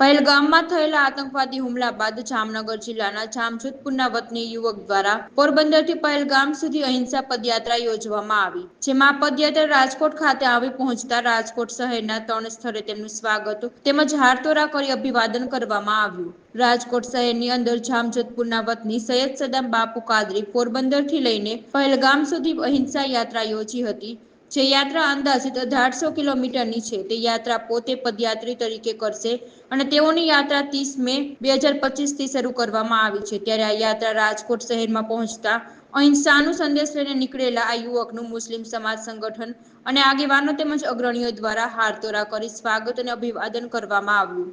પહેલગામમાં થયેલા આતંકવાદી હુમલા બાદ જામનગર જિલ્લાના જામજોધપુરના વતની યુવક દ્વારા પોરબંદરથી પહેલગામ સુધી અહિંસા પદયાત્રા યોજવામાં આવી, જેમાં પદયાત્રા રાજકોટ ખાતે આવી પહોંચતા રાજકોટ શહેરના ત્રણ સ્થળે તેમનું સ્વાગત તેમજ હારતોરા કરી અભિવાદન કરવામાં આવ્યું. રાજકોટ શહેરની અંદર જામજોધપુરના વતની સૈયદ સદામ બાપુ કાદરી પોરબંદરથી લઈને પહેલગામ સુધી અહિંસા યાત્રા યોજી હતી. જે યાત્રા અંદાજિત અઢારસો કિલોમીટરની છે, તે યાત્રા પોતે પદયાત્રી તરીકે કરશે અને તેઓની યાત્રા ત્રીસ મે બે હજાર પચીસથી શરૂ કરવામાં આવી છે. ત્યારે આ યાત્રા રાજકોટ શહેરમાં પહોંચતા અહિંસાનો સંદેશ લઈને નીકળેલા આ યુવકનું મુસ્લિમ સમાજ સંગઠન અને આગેવાનો તેમજ અગ્રણીઓ દ્વારા હારતોરા કરી સ્વાગત અને અભિવાદન કરવામાં આવ્યું.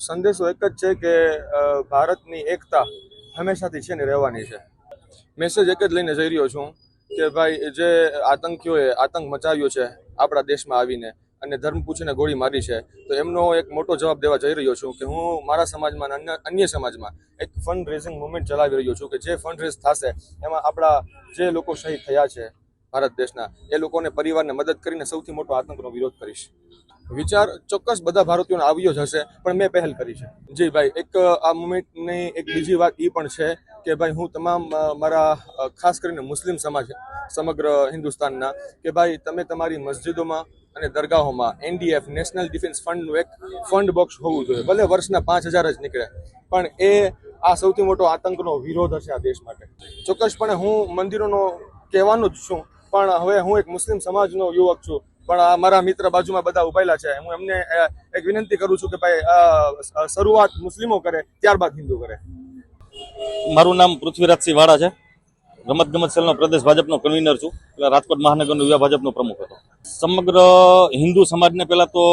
સંદેશો એક જ છે કે ભારતની એકતા હંમેશાથી છે ને રહેવાની છે. મેસેજ એક જ લઈને જઈ રહ્યો છું. કે ભાઈ જે આતંકીઓએ આતંક મચાવ્યો છે આપણા દેશમાં આવીને અને ધર્મ પૂછીને ગોળી મારી છે, તો એમનો એક મોટો જવાબ દેવા જઈ રહ્યો છું કે હું મારા સમાજમાં અને અન્ય અન્ય સમાજમાં એક ફંડ રેઝિંગ મુવમેન્ટ ચલાવી રહ્યો છું કે જે ફંડ રેઝ થશે, એમાં આપણા જે લોકો શહીદ થયા છે ભારત દેશના, એ લોકોને પરિવારને મદદ કરીને સૌથી મોટો આતંકનો વિરોધ કરીશ. વિચાર ચોક્કસ બધા ભારતીયોને આવ્યો જ હશે, પણ મેં પહેલ કરી છે. જી ભાઈ, એક આ મુમેન્ટની એક બીજી વાત એ પણ છે કે ભાઈ, હું તમામ મારા ખાસ કરીને મુસ્લિમ સમાજ, સમગ્ર હિન્દુસ્તાનના, કે ભાઈ, તમે તમારી મસ્જિદોમાં અને દરગાહોમાં એનડીએફ, નેશનલ ડિફેન્સ ફંડનું એક ફંડ બોક્સ હોવું જોઈએ, ભલે વર્ષના પાંચ હજાર જ નીકળે, પણ એ આ સૌથી મોટો આતંકનો વિરોધ હશે આ દેશ માટે. ચોક્કસપણે હું મંદિરોનો કહેવાનું જ છું, પણ હવે હું એક મુસ્લિમ સમાજનો યુવક છું પણ મારા મિત્ર બાજુમાં બધા ઉભાયેલા છે. હું એમને એક વિનંતી કરું છું કે ભાઈ શરૂઆત મુસ્લિમો કરે, ત્યારબાદ હિન્દુ કરે. મારું નામ પૃથ્વીરાજસિંહ વાળા છે. રમત ગમત સેલનો પ્રદેશ ભાજપનો કન્વીનર છું. એટલે રાજકોટ મહાનગરનો યુવા ભાજપનો પ્રમુખ હતો. સમગ્ર હિન્દુ સમાજને પહેલાં તો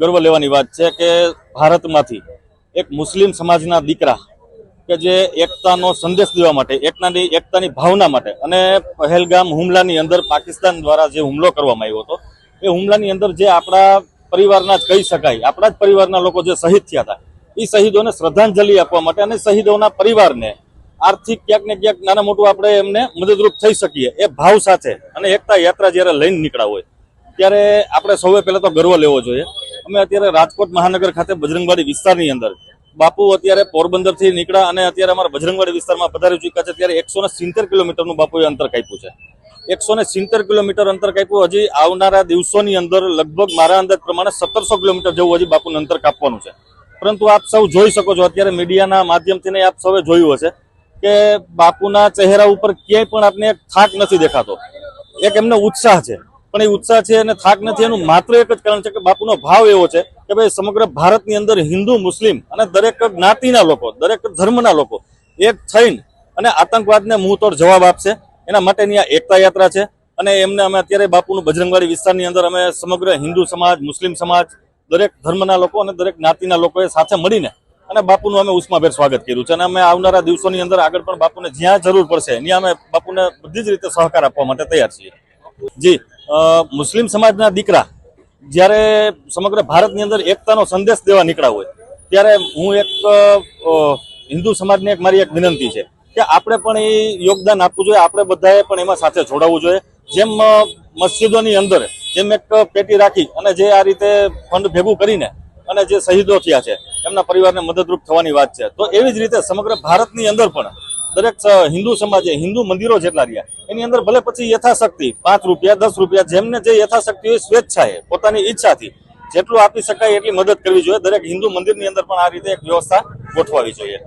ગર્વ લેવાની વાત છે કે ભારતમાંથી એક મુસ્લિમ સમાજના દીકરા કે જે એકતાનો સંદેશ દેવા માટે, એકતાની એકતાની ભાવના માટે અને પહેલગામ હુમલાની અંદર પાકિસ્તાન દ્વારા જે હુમલો કરવામાં આવ્યો હતો, એ હુમલાની અંદર જે આપણા પરિવારના જ કહી શકાય, આપણા જ પરિવારના લોકો જે શહીદ થયા હતા, એ શહીદોને શ્રદ્ધાંજલિ આપવા માટે અને શહીદોના પરિવારને આર્થિક ક્યાંક ને ક્યાંક નાના મોટું આપણે એમને મદદરૂપ થઈ શકીએ, એ ભાવ સાથે અને એકતા યાત્રા જ્યારે લઈને નીકળ્યા હોય, ત્યારે આપણે સૌએ પહેલાં તો ગર્વ લેવો જોઈએ. અમે અત્યારે રાજકોટ મહાનગર ખાતે બજરંગવાડી વિસ્તારની અંદર બાપુ અત્યારે પોરબંદરથી નીકળ્યા અને અત્યારે અમારા બજરંગવાડી વિસ્તારમાં પધારી ચૂક્યા છે. ત્યારે એકસો ને સિત્તેર કિલોમીટરનું બાપુએ અંતર કાપ્યું છે. એકસો ને સિત્તેર કિલોમીટર અંતર કાપ્યું. હજી આવનારા દિવસોની અંદર લગભગ મારા અંદાજ પ્રમાણે સત્તરસો કિલોમીટર જેવું હજી બાપુનું અંતર કાપવાનું છે. પરંતુ આપ સૌ જોઈ શકો છો, અત્યારે મીડિયાના માધ્યમથી આપ સૌએ જોયું હશે કે બાપુના ચહેરા ઉપર ક્યાંય પણ આપને થાક નથી દેખાતો. એક એમનો ઉત્સાહ છે. પણ એ ઉત્સાહ છે અને થાક નથી, એનું માત્ર એક જ કારણ છે કે બાપુનો ભાવ એવો છે કે ભાઈ સમગ્ર ભારતની અંદર હિન્દુ, મુસ્લિમ અને દરેક જ્ઞાતિના લોકો, દરેક ધર્મના લોકો એક થઈને અને આતંકવાદને મુંહતોડ જવાબ આપશે. એના માટેની આ એકતા યાત્રા છે અને એમને અમે અત્યારે બાપુનું બજરંગવાડી વિસ્તારની અંદર અમે સમગ્ર હિન્દુ સમાજ, મુસ્લિમ સમાજ, દરેક ધર્મના લોકો અને દરેક જ્ઞાતિના લોકોએ સાથે મળીને અને બાપુનું અમે ઉષ્માભેર સ્વાગત કર્યું છે અને અમે આવનારા દિવસોની અંદર આગળ પણ બાપુને જ્યાં જરૂર પડશે ત્યાં અમે બાપુને બધી જ રીતે સહકાર આપવા માટે તૈયાર છીએ. જી મુસ્લિમ સમાજના દીકરા જ્યારે સમગ્ર ભારતની અંદર એકતાનો સંદેશ દેવા નીકળ્યા હોય, ત્યારે હું એક હિન્દુ સમાજને એક મારી એક વિનંતી છે કે આપણે પણ એ યોગદાન આપવું જોઈએ, આપણે બધાએ પણ એમાં સાથે જોડાવવું જોઈએ. જેમ મસ્જિદોની અંદર જેમ એક પેટી રાખી અને જે આ રીતે ફંડ ભેગું કરીને અને જે શહીદો થયા છે, એમના પરિવારને મદદરૂપ થવાની વાત છે. તો એવી જ રીતે સમગ્ર ભારતની અંદર પણ દરેક હિન્દુ સમાજે હિન્દુ મંદિરો જેટલા રહ્યા એની અંદર ભલે પછી યથાશક્તિ, પાંચ રૂપિયા, દસ રૂપિયા, જેમને જે યથાશક્તિ હોય સ્વેચ્છાએ, પોતાની ઈચ્છાથી જેટલું આપી શકાય એટલી મદદ કરવી જોઈએ. દરેક હિન્દુ મંદિરની અંદર પણ આ રીતે એક વ્યવસ્થા ગોઠવાવી જોઈએ.